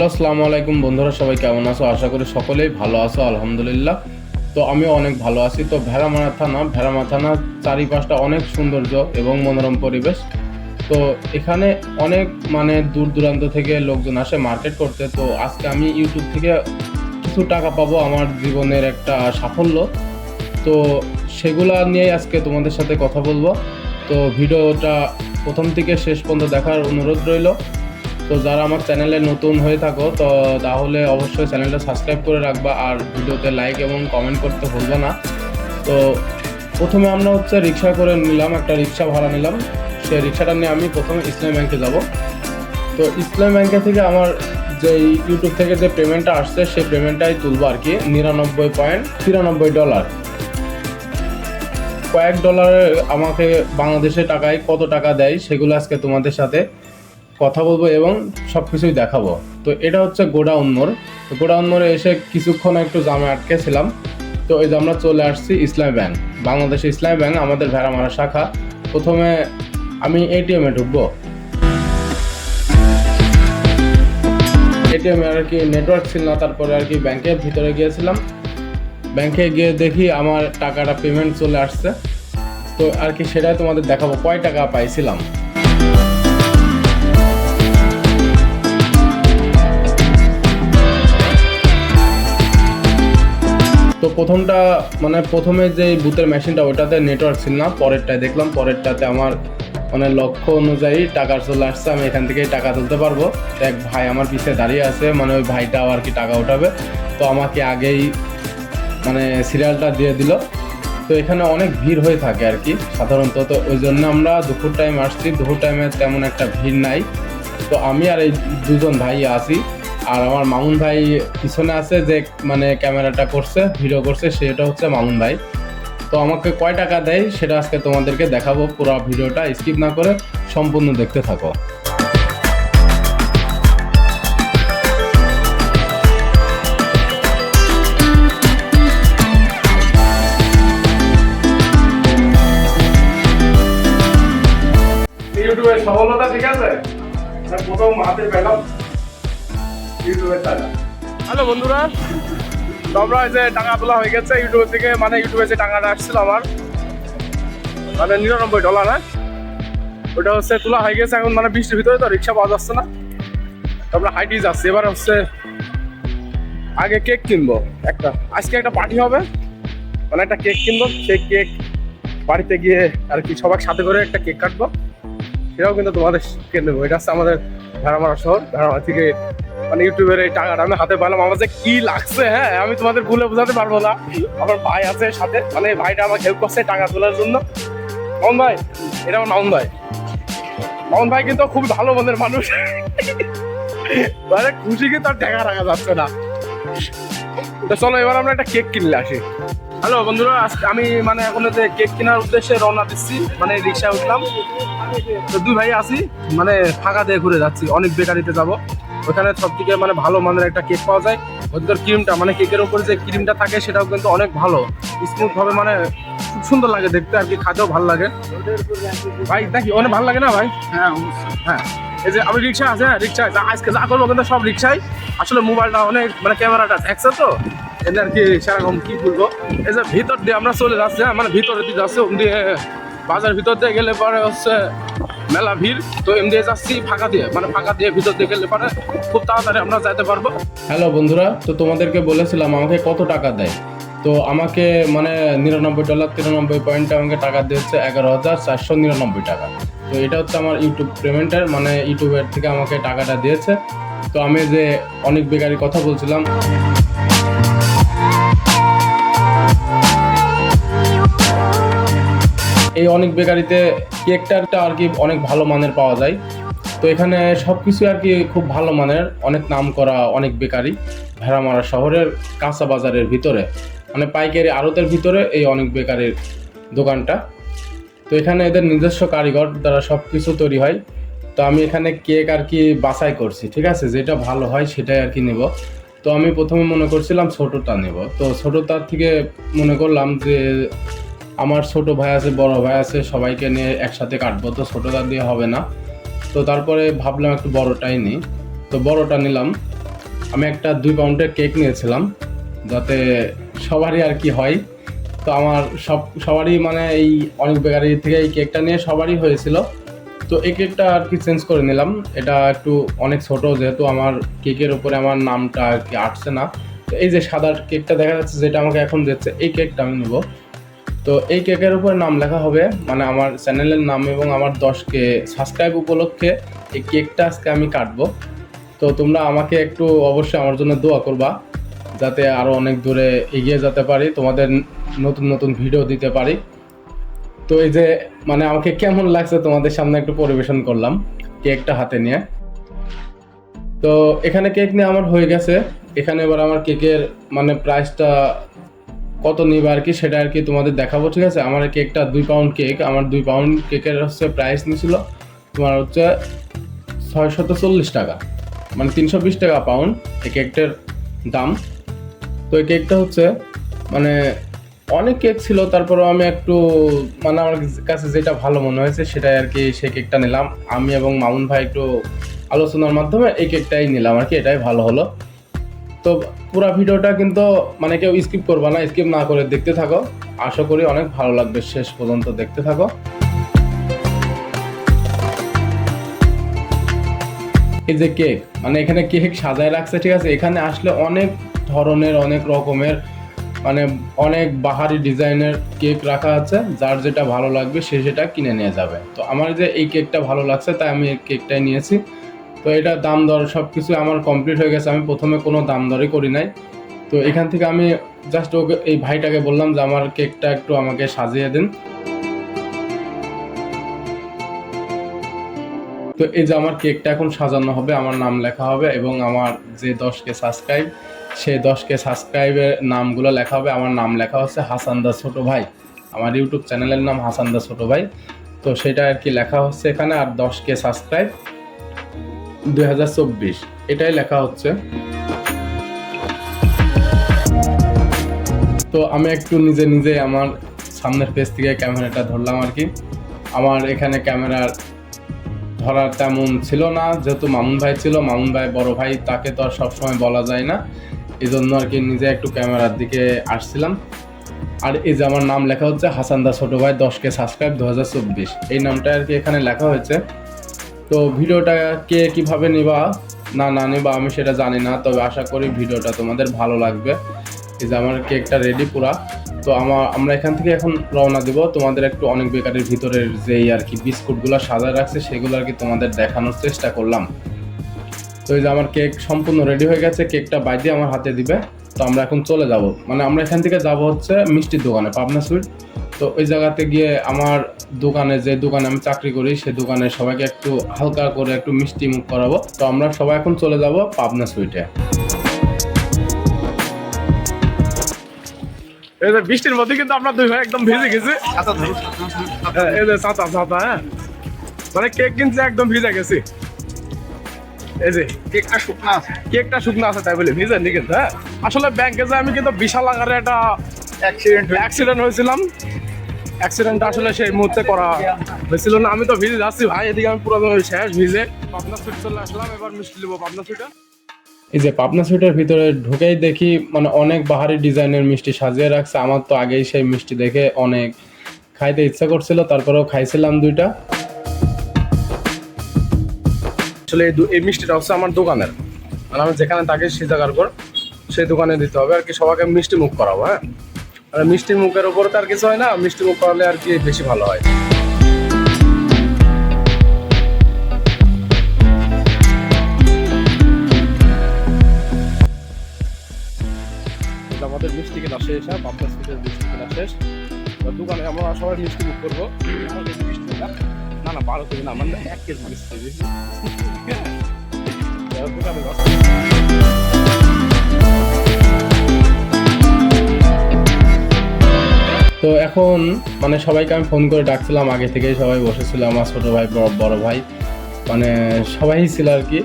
Hello, আসসালামু আলাইকুম বন্ধুরা, সবাই কেমন আছো? আশা করি সকলেই ভালো আছো, আলহামদুলিল্লাহ। তো আমি অনেক ভালো আছি। তো ভেড়ামারা থানা, ভেড়ামারা থানার চারিপাশটা অনেক সৌন্দর্য এবং মনোরম পরিবেশ। তো এখানে অনেক মানে দূর দূরান্ত থেকে লোকজন আসে মার্কেট করতে। তো আজকে আমি ইউটিউব থেকে কিছু টাকা পাবো আমার জীবনের একটা সাফল্য। তো সেগুলা নিয়ে আজকে তোমাদের সাথে কথা বলব। তো ভিডিওটা প্রথম থেকে শেষ পর্যন্ত দেখার অনুরোধ রইল। তো যারা আমার চ্যানেলে নতুন হয়ে থাকো, তো তাহলে অবশ্যই চ্যানেলটা সাবস্ক্রাইব করে রাখবা আর ভিডিওতে লাইক এবং কমেন্ট করতে ভুলবে না। তো প্রথমে আমরা হচ্ছে রিক্সা করে নিলাম, একটা রিক্সা ভাড়া নিলাম। সেই রিক্সাটা নিয়ে আমি প্রথমে ইসলাম ব্যাংকে যাব। তো ইসলাম ব্যাংকে থেকে আমার যে ইউটিউব থেকে যে পেমেন্টটা আসছে, সেই পেমেন্টটাই তুলবো আর কি, নিরানব্বই পয়েন্ট তিরানব্বই ডলার কয়েক ডলারে আমাকে বাংলাদেশের টাকায় কত টাকা দেয়, সেগুলো আজকে তোমাদের সাথে কথা বলব এবং সব কিছুই দেখাবো। তো এটা হচ্ছে গোডাউন মোড়। তো গোডাউন মোড়ে এসে কিছুক্ষণ একটু জামে আটকেছিলাম। তো এই যে আমরা চলে আসছি ইসলামী ব্যাংক। বাংলাদেশ ইসলামী ব্যাংক, আমাদের ভেড়ামারা শাখা। প্রথমে আমি এটিএমে ঢুকবো। এটিএমে আর কি নেটওয়ার্ক ছিল না, তারপরে আর কি ব্যাংকের ভিতরে গিয়েছিলাম। ব্যাংকে গিয়ে দেখি আমার টাকাটা পেমেন্ট চলে আসছে। তো আর কি সেটাই তোমাদের দেখাবো। কয় টাকা পাইছিলাম? তো প্রথমটা মানে প্রথমে যে বুথের মেশিনটা ওটাতে নেটওয়ার্ক ছিল না, পরেরটায় দেখলাম, পরেরটাতে আমার মানে লক্ষ্য অনুযায়ী টাকা চলে আসছে, আমি এখান থেকেই টাকা তুলতে পারব। এক ভাই আমার পিছে দাঁড়িয়ে আছে মানে ওই ভাইটাও আর কি টাকা উঠাবে? তো আমাকে আগেই মানে সিরিয়ালটা দিয়ে দিল। তো এখানে অনেক ভিড় হয়ে থাকে আর কি, সাধারণত। তো ওই জন্য আমরা দুপুর টাইম আসছি, দুপুর টাইমে তেমন একটা ভিড় নাই। তো আমি আর এই দুজন ভাই আছি। আর আমার মামুন ভাই পিছনে আছে যে মানে ক্যামেরাটা করছে ভিডিও করছে, সেটা হচ্ছে মামুন ভাই। তো আমাকে কয় টাকা দেয়, সেটা আজকে তোমাদেরকে দেখাবো পুরো ভিডিওটা। স্কিপ না করে সম্পূর্ণ দেখতে থাকো। সফলতা ঠিক আছে? প্রথম হাতে পেলাম। ইউটিউবের টাকা হ্যালো বন্ধুরা আমরা যে টাকা তোলা হয়ে গেছে ইউটিউব থেকে মানে ইউটিউবে যে টাকাটা আসছিল আমার মানে নিরানব্বই ডলার হ্যাঁ? ওটা হচ্ছে তোলা হয়ে গেছে, এখন মানে বৃষ্টির ভিতরে তো রিক্সা পাওয়া যাচ্ছে না। আমরা হাইটি যাচ্ছি, এবার হচ্ছে আগে কেক কিনবো, একটা, আজকে একটা পার্টি হবে মানে একটা কেক কিনবো, সেই কেক বাড়িতে গিয়ে আর কি সবার সাথে করে একটা কেক কাটবো, সেটাও কিন্তু তোমাদের কিনে দেবো, এটা হচ্ছে আমাদের ভেড়ামারা শহর, ভেড়ামারা থেকে মানে ইউটিউবের এই টাকাটা আমি হাতে পেলাম আমার যে কি লাগছে হ্যাঁ আমি তোমাদের ভুলে বোঝাতে পারব না। আমার ভাই আছে সাথে। মানে ভাইটা আমাকে হেল্প করছে টাকা তোলার জন্য। মামুন ভাই, এটা আমার মামুন ভাই। মামুন ভাই কিন্তু খুব ভালো মনের মানুষ। মানে টাকা রাখা যাচ্ছে না। তো চলো, এবার আমরা একটা কেক কিনলে আসি। হ্যালো বন্ধুরা, আজকে আমি মানে এখন কেক কেনার উদ্দেশ্যে রওনা দিচ্ছি। মানে রিক্সায় উঠলাম। তো দুই ভাই আছি। মানে ফাঁকা দিয়ে ঘুরে যাচ্ছি। অনেক বেকারিতে যাব। ওখানে সব থেকে মানে ভালো মানের একটা কেক পাওয়া যায়। ওদের ক্রিমটা মানে কেকের উপরে যে ক্রিমটা থাকে সেটাও কিন্তু অনেক ভালো। স্মুথ ভাবে মানে খুব সুন্দর লাগে দেখতে আর কি খাতেও ভালো লাগে। ভাই দেখি অনেক ভালো লাগে না ভাই? হ্যাঁ হ্যাঁ এই যে আমি রিক্সা আছে হ্যাঁ রিক্সা যা আজকে যা করব কিন্তু সব রিক্সায়। আসলে মোবাইলটা অনেক মানে ক্যামেরাটা দেখছে তো? এদের আর কি সেরকম কি বলব? এই যে ভিতর দিয়ে আমরা চলে যাচ্ছি হ্যাঁ মানে ভিতরে দিয়ে যাচ্ছে দিয়ে বাজার ভিতর দিয়ে গেলে পরে হচ্ছে মেলা ভিড়, তো এম দিয়ে যাচ্ছি ফাঁকা দিয়ে। মানে ফাঁকা দিয়ে ভিতর দিয়ে গেলে পরে খুব তাড়াতাড়ি আমরা যাইতে পারব। হ্যালো বন্ধুরা, তো তোমাদেরকে বলেছিলাম আমাকে কত টাকা দেয়? তো আমাকে মানে নিরানব্বই ডলার, তিরানব্বই পয়েন্টে আমাকে টাকা দিয়েছে এগারো হাজার চারশো নিরানব্বই টাকা। তো এটা হচ্ছে আমার ইউটিউব পেমেন্টের মানে ইউটিউবের থেকে আমাকে টাকাটা দিয়েছে। তো আমি যে অনেক বেকারি কথা বলছিলাম এই অনেক বেকারিতে কেকটা আর কি অনেক ভালো মানের পাওয়া যায়। তো এখানে সব কিছু আর কি খুব ভালো মানের, অনেক নাম করা অনেক বেকারি ভেড়ামারা শহরের কাঁচা বাজারের ভিতরে। মানে পাইকারি আড়তের ভিতরে এই অনেক বেকারির দোকানটা। তো এখানে এদের নিজস্ব কারিগর দ্বারা সব কিছু তৈরি হয়। তো আমি এখানে কেক আর কি বাছাই করছি, ঠিক আছে? যেটা ভালো হয় সেটাই আর কি নেব। তো আমি প্রথমে মনে করছিলাম ছোটোটা নেব। তো ছোটোটার থেকে মনে করলাম যে আমার ছোট ভাই আছে, বড় ভাই আছে, সবাইকে নিয়ে একসাথে কাটবো। তো ছোটোটা দিয়ে হবে না। তো তারপরে ভাবলাম একটু বড়টাই নিই। তো বড়টা নিলাম। আমি একটা দুই পাউন্ডের কেক নিয়েছিলাম, যাতে সবারই আর কি হয়। তো আমার সব, সবারই মানে এই অনেক বেকারি থেকে এই কেকটা নিয়ে সবারই হয়েছিল। তো এই কেকটা আর কি চেঞ্জ করে নিলাম। এটা একটু অনেক ছোট, যেহেতু আমার কেকের উপরে আমার নামটা আর কি আটছে না। তো এই যে সাদা কেকটা দেখা যাচ্ছে, যেটা আমাকে এখন দিচ্ছে, এই কেকটা আমি নেব। তো এই কেকের উপর নাম লেখা হবে মানে আমার চ্যানেলের নাম এবং আমার দশকে সাবস্ক্রাইব উপলক্ষে এই কেকটা আজকে আমি কাটবো। তো তোমরা আমাকে একটু অবশ্যই আমার জন্য দোয়া করবা, যাতে আরও অনেক দূরে এগিয়ে যেতে পারি, তোমাদের নতুন নতুন ভিডিও দিতে পারি। তো এই যে মানে আমাকে কেমন লাগছে তোমাদের সামনে একটু পরিবেশন করলাম, কেকটা হাতে নিয়ে। তো এখানে কেক নিয়ে আমার হয়ে গেছে, এখানে এবার আমার কেকের মানে প্রাইসটা কত নিবে আর কি, সেটা আর কি তোমাদের দেখাবো, ঠিক আছে? আমার কেকটা দুই পাউন্ড কেক আমার দুই পাউন্ড কেকের হচ্ছে প্রাইস নিয়েছিল তোমার হচ্ছে ছয়শত চল্লিশ টাকা মানে তিনশো বিশ টাকা পাউন্ড এই কেকটার দাম। তো এই কেকটা হচ্ছে মানে অনেক কেক ছিল, তারপরেও আমি একটু মানে আমার কাছে যেটা ভালো মনে হয়েছে সেটাই আর কি সেই কেকটা নিলাম। আমি এবং মামুন ভাই একটু আলোচনার মাধ্যমে এই কেকটাই নিলাম আর কি, এটাই ভালো হলো। তো পুরো ভিডিওটা কিন্তু মানে কেউ স্কিপ করবা না স্কিপ না করে দেখতে থাকো। আশা করি অনেক ভালো লাগবে শেষ পর্যন্ত দেখতে থাকো। এই যে কেক মানে এখানে কেক সাজায় রাখছে, ঠিক আছে? এখানে আসলে অনেক ধরনের, অনেক রকমের মানে অনেক বাহারি ডিজাইনের কেক রাখা আছে, যার যেটা ভালো লাগবে সে সেটা কিনে নিয়ে যাবে। তো আমার যে এই কেকটা ভালো লাগছে, তাই আমি এই কেকটাই নিয়েছি। তো এটা দাম দর সব কিছু আমার কমপ্লিট হয়ে গেছে। আমি প্রথমে কোনো দাম দরই করি নাই। তো এখান থেকে আমি জাস্ট ওকে, এই ভাইটাকে বললাম যে, আমার কেকটা একটু আমাকে সাজিয়ে দিন। তো এই যে আমার কেকটা এখন সাজানো হবে, আমার নাম লেখা হবে এবং আমার যে দশকে সাবস্ক্রাইব সেই দশকে সাবস্ক্রাইবের নামগুলো লেখা হবে। আমার নাম লেখা হচ্ছে হাসান দা ছোট ভাই। আমার ইউটিউব চ্যানেলের নাম হাসান দা ছোট ভাই। তো সেটা আর কি লেখা হচ্ছে এখানে, আর দশকে সাবস্ক্রাইব দুই হাজার চব্বিশ। এটাই লেখা হচ্ছে। তো আমি একটু নিজে নিজে আমার সামনের পেজ থেকে ক্যামেরাটা ধরলাম আর কি। আমার এখানে ক্যামেরার ধরার তেমন ছিল না। যেহেতু মামুন ভাই ছিল, মামুন ভাই বড় ভাই, তাকে তো আর সবসময় বলা যায় না। এই জন্য আর কি নিজে একটু ক্যামেরার দিকে আসছিলাম। আর এই যে আমার নাম লেখা হচ্ছে হাসান দা ছোটো ভাই দশকে সাবস্ক্রাইব দু হাজার চব্বিশ। এই নামটা আর কি এখানে লেখা হয়েছে। তো ভিডিওটা কে কীভাবে নিবা, না না নিবা, আমি সেটা জানি না, তবে আশা করি ভিডিওটা তোমাদের ভালো লাগবে। এই যে আমার কেকটা রেডি পুরা। তো আমার আমরা এখান থেকে এখন রওনা দিব। তোমাদের একটু অনেক বেকারের ভিতরের যেই আর কি বিস্কুটগুলো সাজায় রাখছে, সেগুলো আর কি তোমাদের দেখানোর চেষ্টা করলাম। তো এই যে আমার কেক সম্পূর্ণ রেডি হয়ে গেছে, কেকটা বাইরে আমার হাতে দিবে। তো আমরা এখন চলে যাব। মানে আমরা এখান থেকে যাব হচ্ছে মিষ্টির দোকানে, পাবনা সুইট। তো ওই জায়গাতে গিয়ে আমার দোকানে যে দোকানে আমি চাকরি করি সে দোকানে সবাইকে একটু হালকা করে একটু মিষ্টি মুখ করাবো। তো আমরা সবাই এখন চলে যাব পাবনা সুইটে এই যে বৃষ্টির মধ্যে কিন্তু আপনার দুই ভাই একদম ভিজে গেছে। হ্যাঁ, এই যে ছাতা ছাতা হ্যাঁ। মানে কেক কিনছে একদম ভিজে গেছে। এই যে কেকটা শুকনা আছে কেকটা শুকনো আছে তাই বলে ভিজে নি কিন্তু হ্যাঁ। আসলে ব্যাংকে যে আমি কিন্তু বিশাল আকারে একটা অ্যাক্সিডেন্ট অ্যাক্সিডেন্ট হয়েছিলাম। অ্যাক্সিডেন্টটা আসলে সেই মুহূর্তে করা হয়েছিল না। আমি তো ভিজে যাচ্ছি ভাই এদিকে আমি পুরো শেষ ভিজে। পাবনা সুইট চলে আসলাম এবার মিষ্টি নেব পাবনা সুইটা এই যে পাবনা সুইটের ভিতরে ঢুকেই দেখি মানে অনেক বাহারি ডিজাইনের মিষ্টি সাজিয়ে রাখছে। আমার তো আগেই সেই মিষ্টি দেখে অনেক খাইতে ইচ্ছা করছিল তারপরেও খাইছিলাম দুইটা। আসলে এই মিষ্টিটা হচ্ছে আমার দোকানের। মানে আমি যেখানে থাকি সেই জায়গার উপর সেই দোকানে দিতে হবে। আর কি সবাইকে মিষ্টি মুখ করাবো হ্যাঁ? আর মিষ্টি মুখের উপর তো আর কিছু হয় না, মিষ্টি মুখ করালে আর কি বেশি ভালো হয়। আমাদের মিষ্টি কেনা শেষ হ্যাঁ? পাবনা স্পিডের মিষ্টি কেনা শেষ। দোকানে আমরা সবাই মিষ্টি মুখ করব। আমার মিষ্টি না না না, বারো কেজি না মানে এক কেজি মিষ্টি। দোকানে তো এখন মানে সবাইকে আমি ফোন করে ডাকছিলাম আগে থেকেই, সবাই বসেছিল আমার ছোট ভাই, বড়- ভাই। মানে সবাই ছিল আর কি।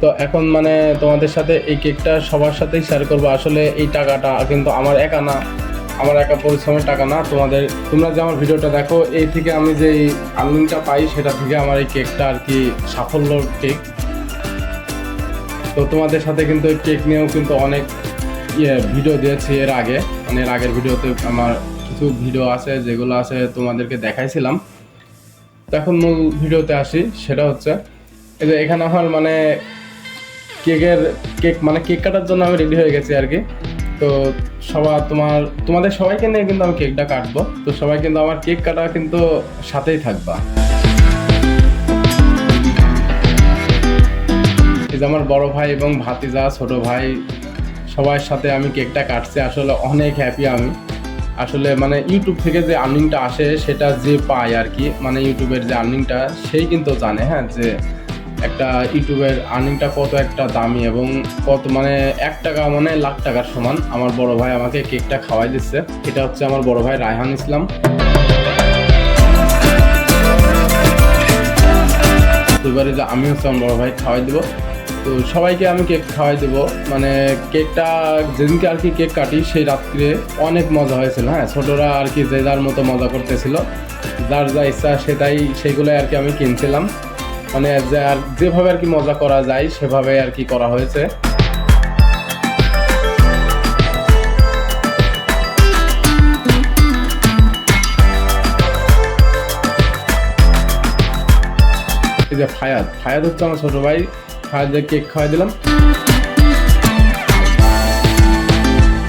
তো এখন মানে তোমাদের সাথে এই কেকটা সবার সাথেই শেয়ার করব। আসলে এই টাকাটা কিন্তু আমার একা না, আমার একা পরিশ্রমের টাকা না। তোমাদের, তোমরা যে আমার ভিডিওটা দেখো, এই থেকে আমি যে আর্নিংটা পাই, সেটা থেকে আমার এই কেকটা আর কি সাফল্য কেক তো তোমাদের সাথে কিন্তু কেক নিয়েও কিন্তু অনেক ইয়ে ভিডিও দিয়েছি এর আগে। মানে এর আগের ভিডিওতে আমার কিছু ভিডিও আছে যেগুলো আছে তোমাদেরকে দেখাইছিলাম। তো এখন মূল ভিডিওতে আসি, সেটা হচ্ছে এই যে এখানে আমার মানে কেকের কেক মানে কেক কাটার জন্য আমি রেডি হয়ে গেছি আর কি তো সবার তোমার, তোমাদের সবাইকে নিয়ে কিন্তু আমি কেকটা কাটবো। তো সবাই কিন্তু আমার কেক কাটা কিন্তু সাথেই থাকবা। এই যে আমার বড় ভাই এবং ভাতিজা, ছোট ভাই, সবার সাথে আমি কেকটা কাটছি। আসলে অনেক হ্যাপি আমি। আসলে মানে ইউটিউব থেকে যে আর্নিংটা আসে, সেটা যে পায় আর কি মানে ইউটিউবের যে আর্নিংটা সেই কিন্তু জানে হ্যাঁ যে একটা ইউটিউবের আর্নিংটা কত একটা দামি এবং কত মানে এক টাকা মানে লাখ টাকার সমান। আমার বড় ভাই আমাকে কেকটা খাওয়াই দিচ্ছে। এটা হচ্ছে আমার বড় ভাই রায়হান ইসলাম। এবারে যে আমি হচ্ছে আমার বড় ভাই খাওয়াই দেবো। তো সবাইকে আমি কেক খাওয়াই দেবো। মানে কেকটা যেদিনকে আর কি কেক কাটি, সেই রাত্রে অনেক মজা হয়েছিল। হ্যাঁ ছোটরা আর কি যে যার মতো মজা করতেছিল। যার যা ইচ্ছা সেটাই সেগুলোই আর কি আমি কিনছিলাম। মানে যার যেভাবে আর কি মজা করা যায়, সেভাবে আর কি করা হয়েছে। যে ফায়াদ ফায়াদ হচ্ছে আমার ছোট ভাই। ফায়াদের কেক খাওয়াই দিলাম।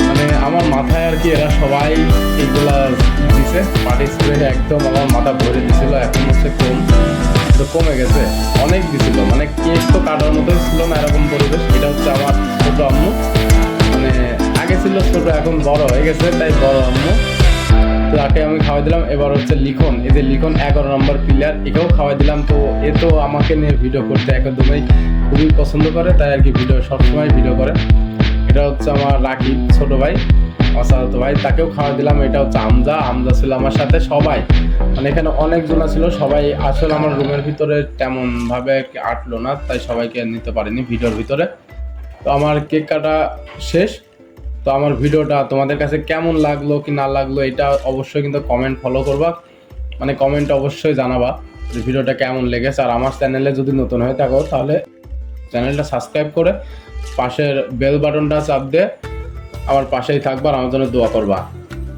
মানে আমার মাথায় আর কি এরা সবাই এইগুলা দিছে পার্টি স্প্রে একদম আমার মাথা ভরে দিছিল, এখন হচ্ছে কম তো কমে গেছে, অনেক দিছিল মানে কেক তো কাটার মতোই ছিল না এরকম পরিবেশ, এটা হচ্ছে আমার ছোট আম্মু মানে আগে ছিল ছোট, এখন বড় হয়ে গেছে, তাই বড় আম্মু। তাকে আমি খাওয়াই দিলাম। এবার হচ্ছে লিখন। এই যে লিখন, এগারো নম্বর প্লেয়ার একেও খাওয়াই দিলাম। তো এ তো আমাকে নিয়ে ভিডিও করতে একদমই খুবই পছন্দ করে, তাই আর কি ভিডিও সবসময় ভিডিও করে। এটা হচ্ছে আমার রাকিব ছোট ভাই অসাধারত ভাই, তাকেও খাওয়া দিলাম। এটা হচ্ছে আমজা। আমজা ছিল আমার সাথে সবাই। মানে এখানে অনেকজন ছিল, সবাই আসলে আমার রুমের ভিতরে তেমন ভাবে আটলো না, তাই সবাইকে নিতে পারিনি ভিডিওর ভিতরে। তো আমার কেক কাটা শেষ। তো আমার ভিডিওটা তোমাদের কাছে কেমন লাগল কি না লাগল এটা অবশ্যই কিন্তু কমেন্ট ফলো করবা। মানে কমেন্ট অবশ্যই জানাবা যে ভিডিওটা কেমন লেগেছে। আর আমার চ্যানেলে যদি নতুন হয়ে থাকো তাহলে চ্যানেলটা সাবস্ক্রাইব করে পাশের বেল বাটনটা চাপ দিয়ে আমার পাশেই থাকবা আর আমার জন্য দোয়া করবা।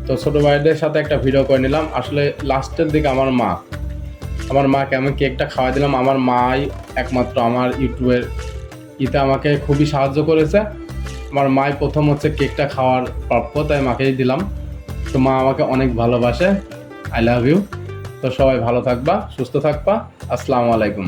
তো ছোটো ভাইদের সাথে একটা ভিডিও করে নিলাম। আসলে লাস্টের দিকে আমার মা। আমার মাকে আমি কেকটা খাওয়াই দিলাম। আমার মাই একমাত্র আমার ইউটিউবের ইতে আমাকে খুবই সাহায্য করেছে। আমার মায়ের প্রথম হচ্ছে কেকটা খাওয়ার প্রাপ্য তাই মাকেই দিলাম। তো মা আমাকে অনেক ভালোবাসে। আই লাভ ইউ তো সবাই ভালো থাকবা, সুস্থ থাকবা। আসসালামু আলাইকুম।